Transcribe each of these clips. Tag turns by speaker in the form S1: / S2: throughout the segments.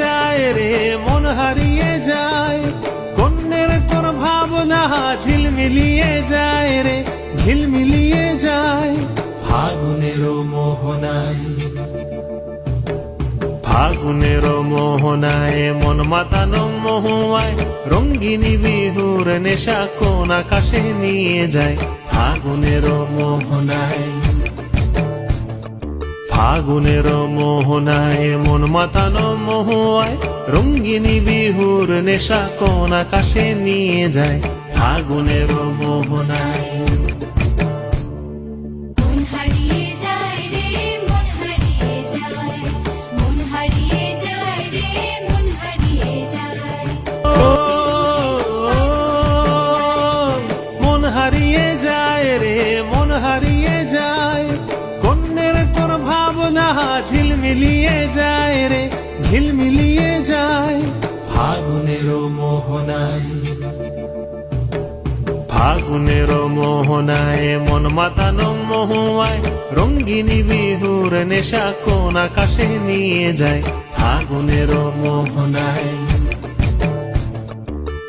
S1: যায় রে, মন হারিয়ে যায়। কন্যের কোন ভাবনা ঝিলমিলিয়ে যায় রে, ঝিলমিলিয়ে যায়। ফাগুনের মোহনায় ফাগুনের মোহনায় মন মাতানো মোহনায় রঙ্গিনী বিহুর নেশা কোন আকাশে নিয়ে যায়। ফাগুনের মোহনায়। ফাগুনের মোহনায় মন মাতানো মহুয়ায় রঙ্গিনী বিহুর নেশা কোন আকাশে নিয়ে যায় আগুনের মোহনায়।
S2: মন হারিয়ে যায় রে মন হারিয়ে
S1: ঝিলমিলিয়ে যায় রে, ঝিলমিলিয়ে যায়। ফাগুনের মোহনায় ফাগুনের মোহনায় মন মাতানো মহুয়ায়। রঙ্গিনী বিহুর নেশা কোন আকাশে নিয়ে যায়। ফাগুনের মোহনায়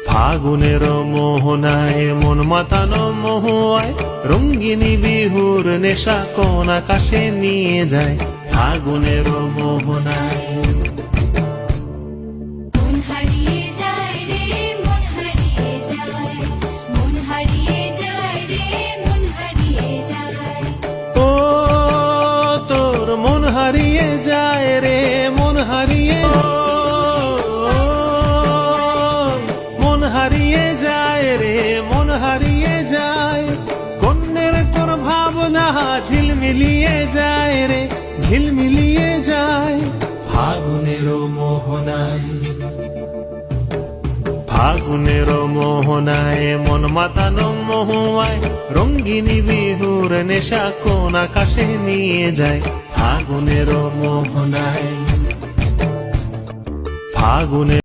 S1: ফাগুনের মোহনায় মন মাতানো মহুয়ায়। রঙ্গিনী বিহুর নেশা কোন আকাশে নিয়ে যায়। ফাগুনের মোহনায়।
S2: হারিয়ে যায় রে মন হারিয়ে মন হারিয়ে যায় রে মন হারিয়ে যায়।
S1: তোর মন হারিয়ে যায় রে মন হারিয়ে। মন হারিয়ে যায় রে মন হারিয়ে যায়। কন্যের তোর ভাবনা ঝিলমিলিয়ে যায় রে ঝিলমিলিয়ে যায় ফাগুনের মোহনায় ফাগুনের মোহনায় মন মাতানো মোহনায় রঙ্গিনী বিহুর নেশা কোন আকাশে নিয়ে যায় ফাগুনের মোহনায় ফাগুনের